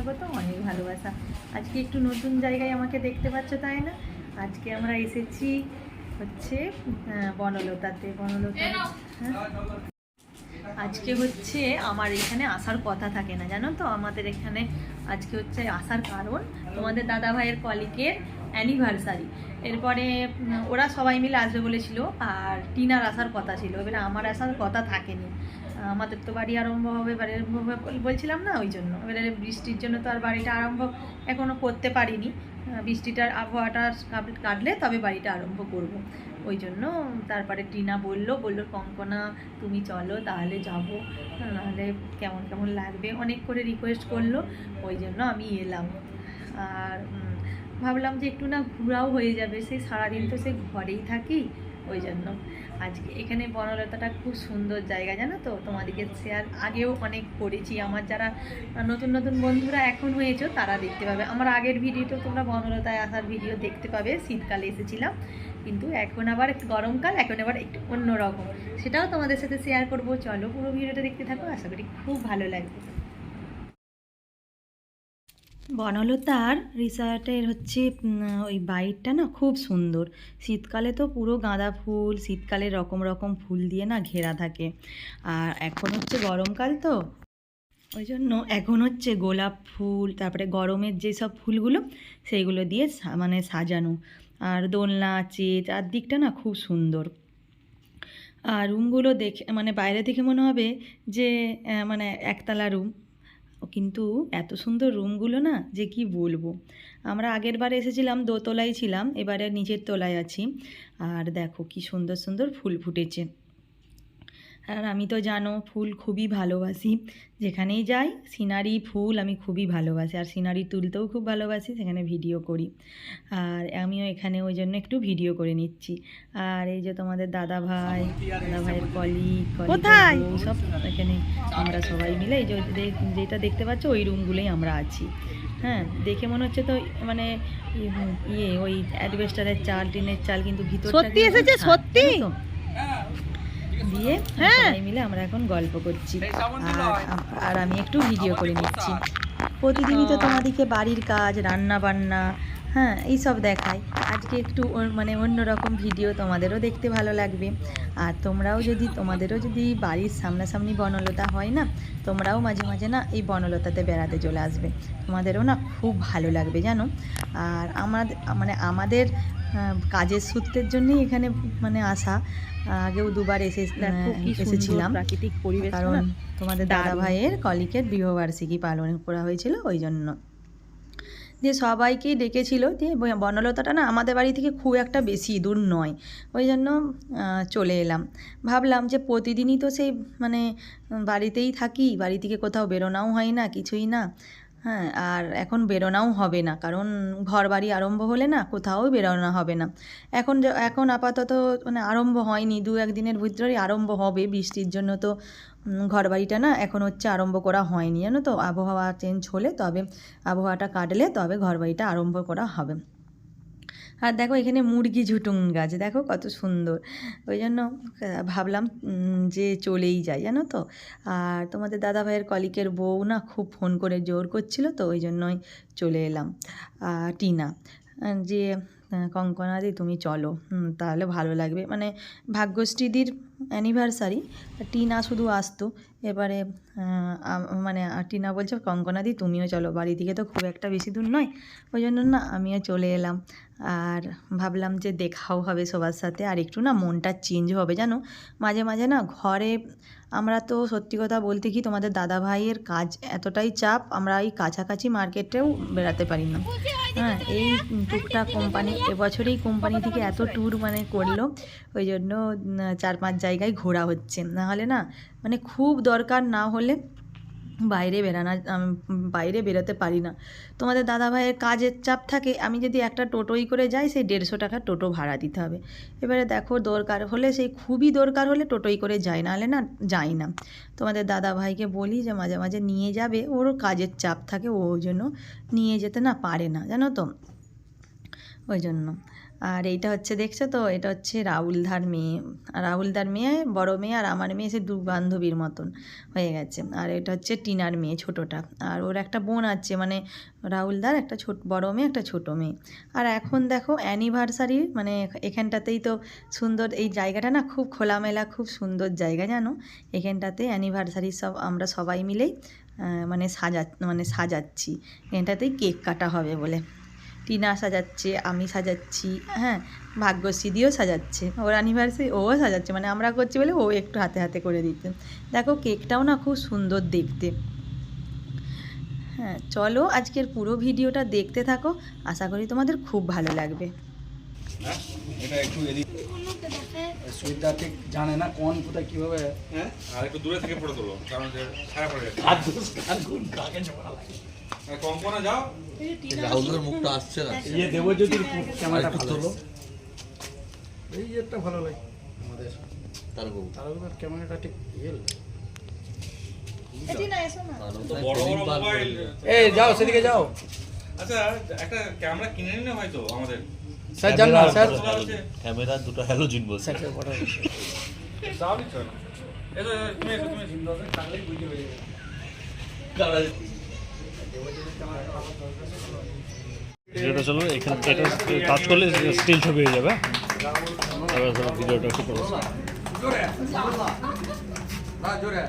স্বাগত অনেক ভালোবাসা। আজকে একটু নতুন জায়গায় আমাকে দেখতে পাচ্ছ তাই না? আজকে আমরা এসেছি হচ্ছে বনলতাতে। বনলতা হ্যাঁ? আজকে হচ্ছে আমার এখানে আসার কথা থাকে না জানো তো? আমাদের এখানে আজকে হচ্ছে আসার কারণ তোমাদের দাদা ভাইয়ের কলিকের অ্যানিভার্সারি এরপরে ওরা সবাই মিলে আসবে বলেছিল আর টিনার আসার কথা ছিল। এবারে আমার আসার কথা থাকেনি। আমাদের তো বাড়ি আরম্ভ হবে, বাড়ি আরম্ভ হবে বলছিলাম না ওই জন্য। এবারে বৃষ্টির জন্য তো আর বাড়িটা আরম্ভ এখনও করতে পারিনি। বৃষ্টিটার আবহাওয়াটা কাটলে তবে বাড়িটা আরম্ভ করব। ওই জন্য তারপরে টিনা বলল বলল, কঙ্কনা, তুমি চলো, তাহলে যাব। নাহলে কেমন কেমন লাগবে? অনেক করে রিকোয়েস্ট করল, ওই জন্য আমি এলাম। আর ভাবলাম যে একটু না ঘোরাও হয়ে যাবে। সেই সারাদিন তো সেই ঘরেই থাকি। ওই জন্য। আজকে এখানে বনলতাটা খুব সুন্দর জায়গা, জানো তো? তোমাদেরকে শেয়ার আগেও অনেক করেছি। আমার যারা নতুন নতুন বন্ধুরা এখন হয়েছো, তারা দেখতে পাবে। আমার আগের ভিডিওতে তোমরা বনলতায় আসার ভিডিও দেখতে পাবে। শীতকালে এসেছিলাম। কিন্তু এখন আবার একটু গরমকাল, এখন আবার একটু অন্যরকম। সেটাও তোমাদের সাথে শেয়ার করব। চলো পুরো ভিডিওটা দেখতে থাকো। আশা করি খুব ভালো লাগবে। বনলতার রিসর্টের হচ্ছে ওই বাইরটা না খুব সুন্দর। শীতকালে তো পুরো গাঁদা ফুল, শীতকালে রকম রকম ফুল দিয়ে না ঘেরা থাকে। আর এখন হচ্ছে গরমকাল তো। ওই জন্য এখন হচ্ছে গোলাপ ফুল, তারপরে গরমের যেসব ফুলগুলো, সেইগুলো দিয়ে মানে সাজানো। আর দোলনা আছে চারদিকটা না খুব সুন্দর। আর রুমগুলো দেখে মানে বাইরে থেকে মনে হবে যে মানে একতলা রুম কিন্তু এত সুন্দর রুমগুলো না, যে কি বলব। আমরা আগের বার এসেছিলাম, দোতলায় ছিলাম, এবারে নিচের তলায় আছি। আর দেখো কি সুন্দর সুন্দর ফুল ফুটেছে। আর আমি তো জানো ফুল খুবই ভালোবাসি। যেখানেই যাই সিনারি ফুল আমি খুবই ভালোবাসি। আর সিনারি তুলতেও খুব ভালোবাসি সেখানে ভিডিও করি। আর আমিও এখানে ওই জন্য একটু ভিডিও করে নিচ্ছি। আর এই যে তোমাদের দাদা ভাই দাদা ভাইয়ের কলি কোথায়? সব এখানে আমরা সবাই মিলে এই যে যেটা দেখতে পাচ্ছ ওই রুমগুলোই আমরা আছি। হ্যাঁ দেখে মনে হচ্ছে তো মানে ইয়ে ওই অ্যাডভেস্টারের চাল টিনের চাল কিন্তু ভিতর সত্যি এসেছে, সত্যি? দিয়ে হ্যাঁ। সবাই মিলে আমরা এখন গল্প করছি। আর আর আমি একটু ভিডিও করে নিচ্ছি। প্রতিদিনই তো তোমাদেরকে বাড়ির কাজ রান্না বান্না হ্যাঁ এইসব দেখাই। আজকে একটু মানে অন্যরকম ভিডিও তোমাদেরও দেখতে ভালো লাগবে। আর তোমরাও যদি তোমাদেরও যদি বাড়ির সামনাসামনি বনলতা হয় না তোমরাও মাঝে মাঝে না এই বনলতাতে বেড়াতে চলে আসবে। তোমাদেরও না খুব ভালো লাগবে জানো? আর আমাদের মানে আমাদের কাজের সূত্রের জন্যই এখানে মানে আসা। আগেও দুবার এসে এসেছিলাম। প্রাকৃতিক পরিবেশ কারণ তোমাদের দাদা। ভাইয়ের কলিকের বিবাহবার্ষিকী পালন করা হয়েছিল ওই জন্য। দিয়ে সবাইকেই ডেকেছিল দিয়ে বনলতাটা না আমাদের বাড়ি থেকে খুব একটা বেশি দূর নয় ওই জন্য চলে এলাম। ভাবলাম যে প্রতিদিনই তো সেই মানে বাড়িতেই থাকি বাড়ি থেকে কোথাও বেরোনাও হয় না কিছুই না। হ্যাঁ আর এখন বেরোনাও হবে না, কারণ ঘর বাড়ি আরম্ভ হলে না কোথাও বেরোনো হবে না। এখন এখন আপাতত মানে আরম্ভ হয়নি, দু একদিনের ভিতরেই আরম্ভ হবে বৃষ্টির জন্য তো। ঘর বাড়িটা না এখন হচ্ছে আরম্ভ করা হয়নি, জানো তো? আবহাওয়া চেঞ্জ হলে তবে, আবহাওয়াটা কাটলে তবে ঘর বাড়িটা আরম্ভ করা হবে। আর দেখো এখানে মুরগি ঝুটুং গাছ, দেখো কত সুন্দর। ওই জন্য ভাবলাম যে চলেই যাই, জানো তো? আর তোমাদের দাদা ভাইয়ের কলিকের বউ না খুব ফোন করে জোর করছিল, তো ওই জন্যই চলে এলাম। টিনা যে কঙ্কনাদি তুমি চলো। তাহলে ভালো লাগবে। মানে ভাগ্যশ্রীদির অ্যানিভার্সারি টিনা শুধু আসতো। এবারে মানে টিনা বলছে কঙ্কনাদি তুমিও চলো। বাড়ি থেকে তো খুব একটা বেশি দূর নয়। ওই জন্য না, আমিও চলে এলাম। আর ভাবলাম যে দেখাও হবে সবার সাথে। আর একটু না মনটা চেঞ্জ হবে, জানো? মাঝে মাঝে না ঘরে আমরা তো সত্যি কথা বলতে কি তোমাদের দাদা ভাইয়ের কাজ এতটাই চাপ, আমরা এই কাছাকাছি মার্কেটেও বেড়াতে পারি না। হ্যাঁ এই টুকটা কোম্পানি এবছরেই কোম্পানি থেকে এত ট্যুর মানে করল, ওই জন্য চার পাঁচ জায়গায় ঘোরা হচ্ছে। না হলে না মানে খুব দরকার না হলে বাইরে বেরানো বাইরে বেরোতে পারি না। তোমাদের দাদা ভাইয়ের কাজের চাপ থাকে, আমি যদি একটা টোটোই করে যাই, সেই দেড়শো টাকা টোটো ভাড়া দিতে হবে। এবারে দেখো দরকার হলে, সেই খুবই দরকার হলে টোটোই করে যাই, নাহলে না যাই না। তোমাদের দাদা ভাইকে বলি যে মাঝে মাঝে নিয়ে যাবে ওরও কাজের চাপ থাকে, ও জন্য নিয়ে যেতে না পারে না, জানো তো? ওই জন্য। আর এইটা হচ্ছে দেখছ তো, এটা হচ্ছে রাহুলদার মেয়ে। রাহুলদার মেয়ে বড় মেয়ে আর আমার মেয়ে সে দু বান্ধবীর মতন হয়ে গেছে। আর এটা হচ্ছে টিনার মেয়ে ছোটোটা। আর ওর একটা বোন আছে মানে রাহুলদার একটা ছোট, বড় মেয়ে, একটা ছোট মেয়ে। আর এখন দেখো অ্যানিভার্সারি মানে এখানটাতেই তো সুন্দর, এই জায়গাটা না খুব খোলামেলা, খুব সুন্দর জায়গা জানো? এখানটাতে অ্যানিভার্সারি সব আমরা সবাই মিলেই মানে সাজা মানে সাজাচ্ছি। এখানটাতেই কেক কাটা হবে বলে। টিনা সাজাচ্ছে, আমি সাজাচ্ছি হ্যাঁ ভাগ্যশ্রী দিয়েও সাজাচ্ছে, ওর অ্যানিভার্সারি ওও সাজাচ্ছে মানে আমরা করছি বলে ও একটু হাতে হাতে করে দিতে দেখো কেকটাও না খুব সুন্দর দেখতে। হ্যাঁ চলো আজকের পুরো ভিডিওটা দেখতে থাকো, আশা করি তোমাদের খুব ভালো লাগবে। হ্যাঁ এটা একটু সুইটটা ঠিক জানে না কোন কোথায় কীভাবে হ্যাঁ? আর একটু দূরে থেকে ফটো তোলো কারণ যে ছায়া পড়ে যাচ্ছে হাত দোষ কার গুণ কাকে জোড়া লাগে আর কঙ্কনা যাও। রাহুলের মুখটা আসছে না। ইয়ে দেবজ্যোতির ক্যামেরাটা ভালো তোলো। এই একটা ভালো লাগে। আমাদের তার বউ তার ক্যামেরাটা ঠিক ইয়ে লাগে। তো বড় বড় মোবাইল এই যাও সেদিকে যাও। আচ্ছা একটা ক্যামেরা কিনে নিলে হয়তো আমাদের। স্যার যান না স্যার। ক্যামেরা দুটো হ্যালোজিন বলছে। স্যার যাও নিচ্ছ এই তো তুমি তুমি বুঝে হয়ে যাবে ভিডিওটা চলো এখানে এটা কাজ করলে স্টিল ছবি হয়ে যাবে। ভিডিওটা একটু করো। জোরে। না জোরে।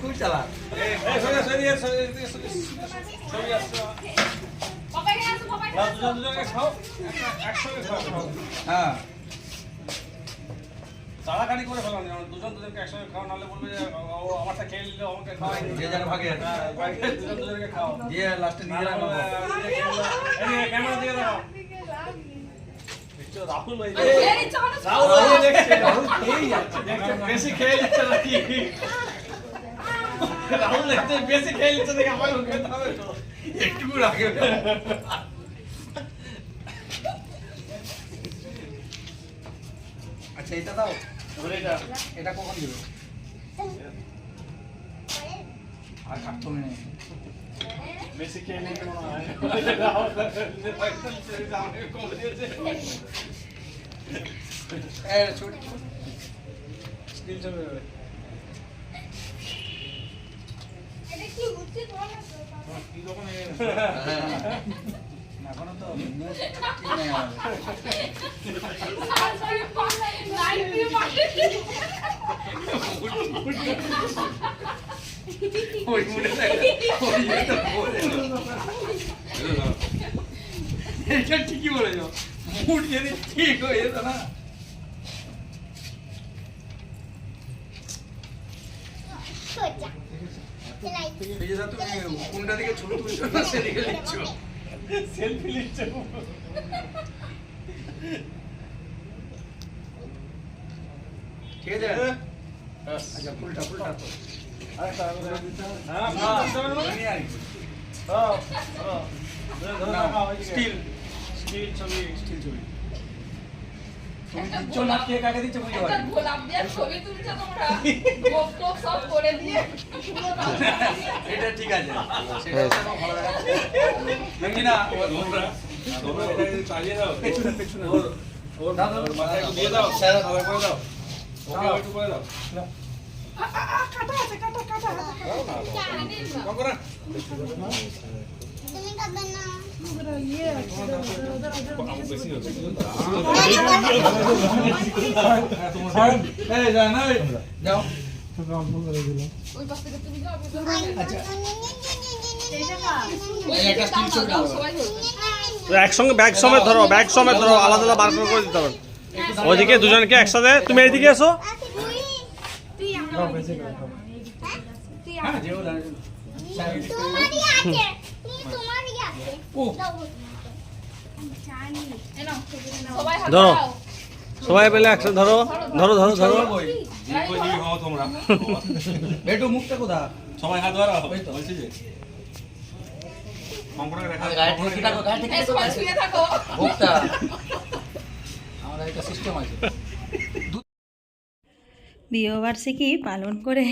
খুব চালা ছবি আসছে না দুজন দুজনকে খাও একটা- একসঙ্গে খাও খাও হ্যাঁ। তাড়াতাড়ি করে ফেলাম দুজন দুজনকে একসঙ্গে খাও নাহলে বলবে যে ও আমারটা খেয়ে নিলে আমাকে খাওয়াই যে যার ভাগে। হ্যাঁ, দুজন দুজনকে খাও। দিয়ে লাস্টে নিজেরা খাব ক্যামেরা দিয়ে দাও। রাহুল ভাই রাহুল দেখছে রাহুল খেয়েই যাচ্ছে। বেশি খেয়ে যাচ্ছে নাকি? রাহুল দেখছে বেশি খেয়ে যাচ্ছে দেখে আমার একটু রাখে আচ্ছা এটা দাও। এটা এটা কখন দিবে? আর কাটতে নেই বেশি খেয়ে নিতে মনে হয়? ছোট স্টিল চলে যাবে কি। ওই এটা ঠিকই বলেছ মুড যদি ঠিক হয়ে যেত না যে দাদা তুমি কোনটা দিকে ছবি তুলছো না সেদিকে লিখছ সেলফি লিখছো ঠিক আছে আচ্ছা ফুলটা ফুলটা তো স্টিল স্টিল ছবি স্টিল ছবি তুমি দিচ্ছ না কে কাকে দিচ্ছে বুঝতে পারি। গোলাপ দেওয়ার ছবি তুলছো তোমরা। গোপ টোপ সব করে দিয়ে এটা ঠিক আছে। সেটা আমার ভালো লাগাচ্ছে নাকি না চালিয়ে দাও পেছনে পেছনে। ওর মাথায় একটু দিয়ে দাও স্যার আবার করে দাও। ওকে একটু করে দাও। কঙ্কনা বেশি হচ্ছে এই যা না আচ্ছা একসঙ্গে ব্যাগ সমেত ধরো ব্যাগ সমেত ধরো আলাদা আলাদা বার করে করে দিতে হবে। ওইদিকে দুজনকে একসাথে তুমি এইদিকে এসো। হ্যাঁ ধরো। সবাই পেলে একসাথে ধরো। ধরো ধরো ধরো। তোমরা একটু মুখটা কোথা সবাই হাত ধরা বলছি যে। আমাদের একটা সিস্টেম আছে। বিবাহবার্ষিকী পালন করে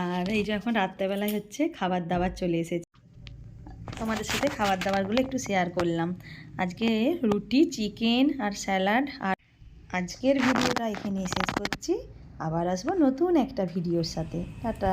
আর এই যখন রাত্রেবেলায় হচ্ছে খাবার দাবার চলে এসেছে। তোমাদের সাথে খাবার দাবারগুলো একটু শেয়ার করলাম। আজকে রুটি চিকেন আর স্যালাড আর আজকের ভিডিওটা এখানে শেষ করছি। আবার আসব নতুন একটা ভিডিওর সাথে। টাটা।